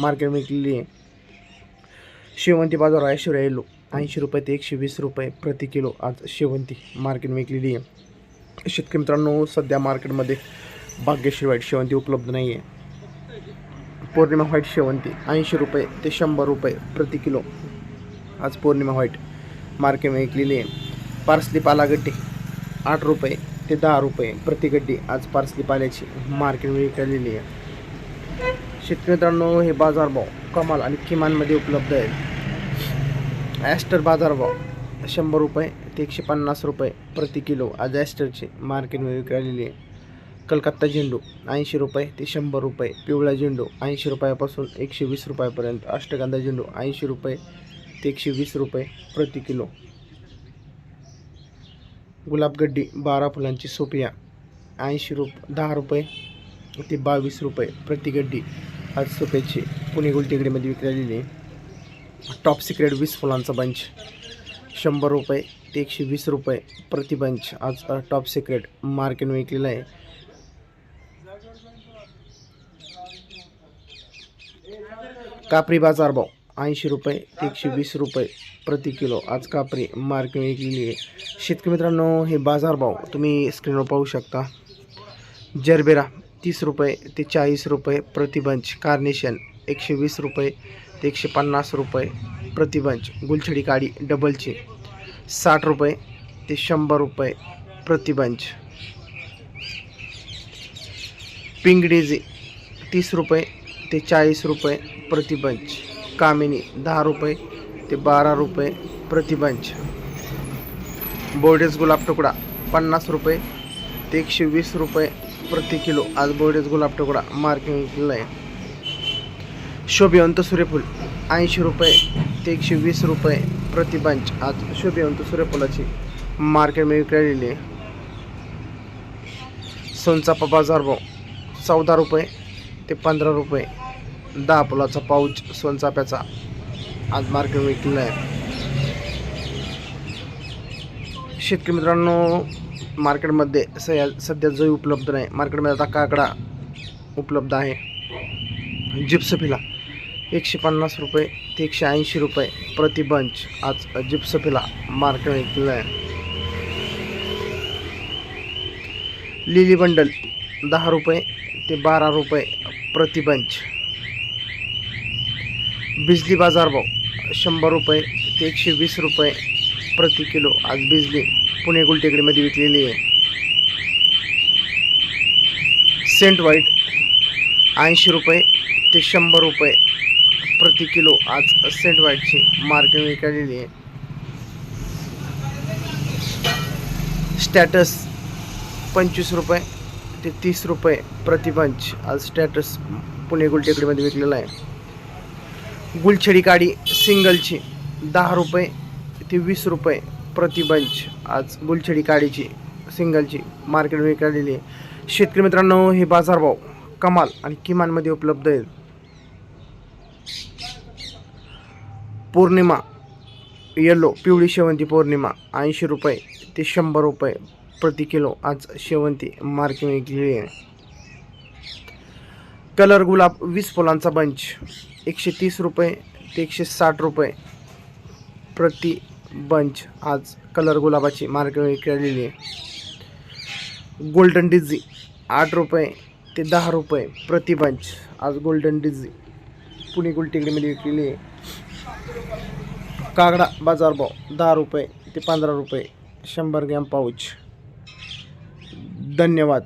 Market विकलेली आहे शेवंती बाजार ऐश्वर्या येलो. ऐंशी रुपये ते एकशे वीस रुपये प्रति किलो आज शेवंती मार्केट विकलेली आहे. शेतकरी मित्रांनो सध्या मार्केटमध्ये भाग्यश्री व्हाईट शेवंती उपलब्ध नाही आहे पौर्णिमा व्हाईट शेवंती ऐंशी रुपये ते शंभर रुपये प्रति किलो आज पौर्णिमा व्हाईट मार्केट विकलेली आहे. पार्सली पालागड्डी आठ रुपये ते दहा रुपये प्रति गड्डी आज पार्सली पाल्याची मार्केट विकलेली आहे. शेतकरी मित्रांनो हे बाजारभाव कमाल आणि किमानमध्ये उपलब्ध आहेत. ॲस्टर बाजारभाव शंभर रुपये ते एकशे पन्नास रुपये प्रति किलो आज ॲस्टरचे मार्केटमध्ये विकलेली आहे. कलकत्ता झेंडू ऐंशी रुपये ते शंभर रुपये पिवळा झेंडू ऐंशी रुपयापासून एकशे वीस रुपयापर्यंत अष्टगंधा झेंडू ऐंशी रुपये ते एकशे वीस रुपये प्रति किलो. गुलाबगड्डी बारा फुलांची सोपिया ऐंशी रुप दहा रुपये ते बावीस रुपये प्रति गड्डी. आज सोप्याची पुणे गुलटेकडीमध्ये विकलेली आहे टॉप सिक्रेट वीस फुलांचा बंच शंभर रुपये ते एकशे वीस रुपये प्रति बंच आज टॉप सिक्रेट मार्केट विकलेला आहे. कापरी बाजार भाव ऐंशी रुपये ते एकशे वीस रुपये प्रति किलो. आज कापरी मार्केट विकलेली आहे. शेतकरी मित्रांनो हे बाजारभाव तुम्ही स्क्रीनवर पाहू शकता. जरबेरा तीस रुपये ते चाळीस रुपये प्रतिबंच. कार्नेशन एकशे वीस रुपये ते एकशे पन्नास रुपये प्रतिबंच. गुलछडी काडी डबलची साठ रुपये ते शंभर रुपये प्रतिबंच. पिंगडेजी तीस रुपये ते चाळीस रुपये प्रतिबंच. कामिनी दहा रुपये ते बारा रुपये प्रतिबंच. बोर्डेस गुलाब तुकडा पन्नास रुपये ते एकशे वीस रुपये प्रति किलो आज बोर्डेस गुलाब तुकडा मार्केट केलेला आहे शोभिवंत सूर्यफूल ऐंशी रुपये ते एकशे वीस रुपये प्रति बंच आज शोभिवंत सूर्यफुलाची मार्केटमध्ये विकलेली आहे. सोनचापा बाजार भाव चौदा रुपये ते पंधरा रुपये. दहा फुलाचा पाऊच सोनचाप्याचा आज मार्केट विकलेला आहे शेतकरी मित्रांनो मार्केटमध्ये सया सध्या जो उपलब्ध नाही. मार्केटमध्ये आता काकडा उपलब्ध आहे. जिप्सफिला एकशे पन्नास रुपये ते एकशे ऐंशी रुपये प्रति बंच आज जिप्सफिला मार्केट आहे. लिली बंडल दहा रुपये ते बारा रुपये प्रति बंच. बिजली बाजारभाव शंभर रुपये ते एकशे वीस रुपये प्रति किलो आज बिजली पुणे गुलटेकडीमध्ये विकलेली आहे. सेंट व्हाईट ऐंशी रुपये ते शंभर रुपये प्रति किलो आज सेंट व्हाईटची मार्केट विकलेली आहे. स्टॅटस पंचवीस रुपये ते तीस रुपये प्रतिपंच आज स्टॅटस पुणे गुलटेकडीमध्ये विकलेला आहे. गुलछडी काडी सिंगलची दहा रुपये ते वीस रुपये प्रति बंच आज बुलछडी काडीची सिंगलची मार्केटमध्ये काढलेली आहे. शेतकरी मित्रांनो हे बाजारभाव कमाल आणि किमानमध्ये उपलब्ध आहेत. पौर्णिमा येलो पिवळी शेवंती पौर्णिमा ऐंशी रुपये ते शंभर रुपये प्रति किलो आज शेवंती मार्केट विकलेली आहे. कलर गुलाब वीस फुलांचा बंच एकशे तीस रुपये ते एकशे साठ रुपये प्रति बंच. आज कलर गुलाबाची मार्केट विकलेली आहे. गोल्डन डिझी आठ रुपये ते दहा रुपये प्रति बंच. आज गोल्डन डिझी पुणे गुलटेकडीमध्ये विकलेली आहे. कागडा बाजारभाव दहा रुपये ते पंधरा रुपये शंभर ग्रॅम पाऊच. धन्यवाद.